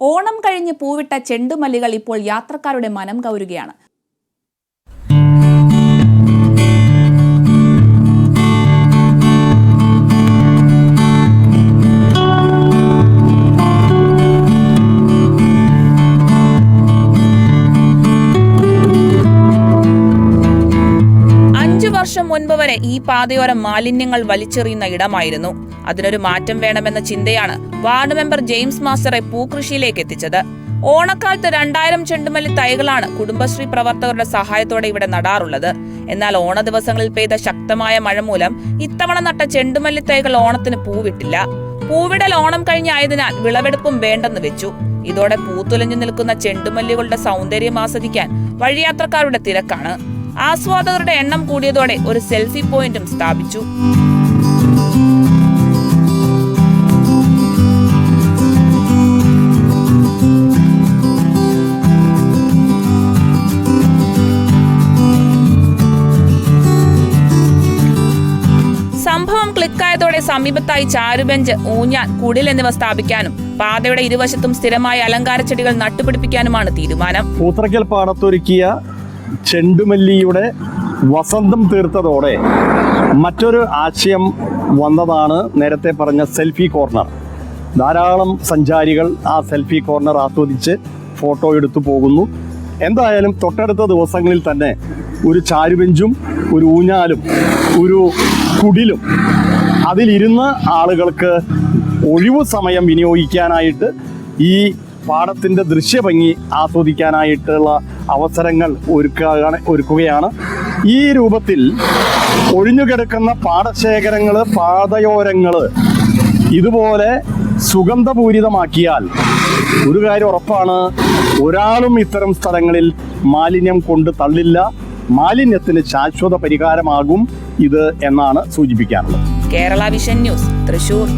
ഓണം കഴിഞ്ഞ് പൂവിട്ട ചെണ്ടുമല്ലികൾ ഇപ്പോൾ യാത്രക്കാരുടെ മനം കവരുകയാണ്. വർഷം മുൻപ് വരെ ഈ പാതയോരം മാലിന്യങ്ങൾ വലിച്ചെറിയുന്ന ഇടമായിരുന്നു. അതിനൊരു മാറ്റം വേണമെന്ന ചിന്തയാണ് വാർഡ് മെമ്പർ ജെയിംസ് മാസ്റ്ററെ പൂക്കൃഷിയിലേക്ക് എത്തിച്ചത്. ഓണക്കാലത്ത് രണ്ടായിരം ചെണ്ടുമല്ലി തൈകളാണ് കുടുംബശ്രീ പ്രവർത്തകരുടെ സഹായത്തോടെ ഇവിടെ നടാറുള്ളത്. എന്നാൽ ഓണ ദിവസങ്ങളിൽ പെയ്ത ശക്തമായ മഴ മൂലം ഇത്തവണ നട്ട ചെണ്ടുമല്ലി തൈകൾ ഓണത്തിന് പൂവിട്ടില്ല. പൂവിടൽ ഓണം കഴിഞ്ഞായതിനാൽ വിളവെടുപ്പും വേണ്ടെന്ന് വെച്ചു. ഇതോടെ പൂത്തുലഞ്ഞു നിൽക്കുന്ന ചെണ്ടുമല്ലികളുടെ സൗന്ദര്യം ആസ്വദിക്കാൻ വഴിയാത്രക്കാരുടെ തിരക്കാണ്. ആസ്വാദകരുടെ എണ്ണം കൂടിയതോടെ ഒരു സെൽഫി പോയിന്റും സ്ഥാപിച്ചു. സംഭവം ക്ലിക്കായതോടെ സമീപത്തായി ചാരുബെഞ്ച് ഊഞ്ഞാൻ കുടിൽ എന്നിവ സ്ഥാപിക്കാനും പാതയുടെ ഇരുവശത്തും സ്ഥിരമായ അലങ്കാര ചെടികൾ നട്ടുപിടിപ്പിക്കാനുമാണ് തീരുമാനം. പൂത്രക്കൽ പാടത്തൊരുക്കിയ ചെണ്ടുമല്ലിയുടെ വസന്തം തീർത്തതോടെ മറ്റൊരു ആശയം വന്നതാണ് നേരത്തെ പറഞ്ഞ സെൽഫി കോർണർ. ധാരാളം സഞ്ചാരികൾ ആ സെൽഫി കോർണർ ആസ്വദിച്ച് ഫോട്ടോ എടുത്തു പോകുന്നു. എന്തായാലും തൊട്ടടുത്ത ദിവസങ്ങളിൽ തന്നെ ഒരു ചാരുബെഞ്ചും ഒരു ഊഞ്ഞാലും ഒരു കുടിലും അതിലിരുന്ന് ആളുകൾക്ക് ഒഴിവു സമയം വിനിയോഗിക്കാനായിട്ട് ഈ പാടത്തിന്റെ ദൃശ്യഭംഗി ആസ്വദിക്കാനായിട്ടുള്ള അവസരങ്ങൾ ഒരുക്കുകയാണ് ഒരുക്കുകയാണ്. ഈ രൂപത്തിൽ ഒഴിഞ്ഞുകിടക്കുന്ന പാടശേഖരങ്ങൾ പാതയോരങ്ങൾ ഇതുപോലെ സുഗന്ധപൂരിതമാക്കിയാൽ ഒരു കാര്യം ഉറപ്പാണ് ഒരാളും ഇത്തരം സ്ഥലങ്ങളിൽ മാലിന്യം കൊണ്ട് തള്ളില്ല. മാലിന്യത്തിന് ശാശ്വത പരിഹാരമാകും ഇത് എന്നാണ് സൂചിപ്പിക്കാറുള്ളത് കേരള വിഷൻ ന്യൂസ് തൃശൂർ.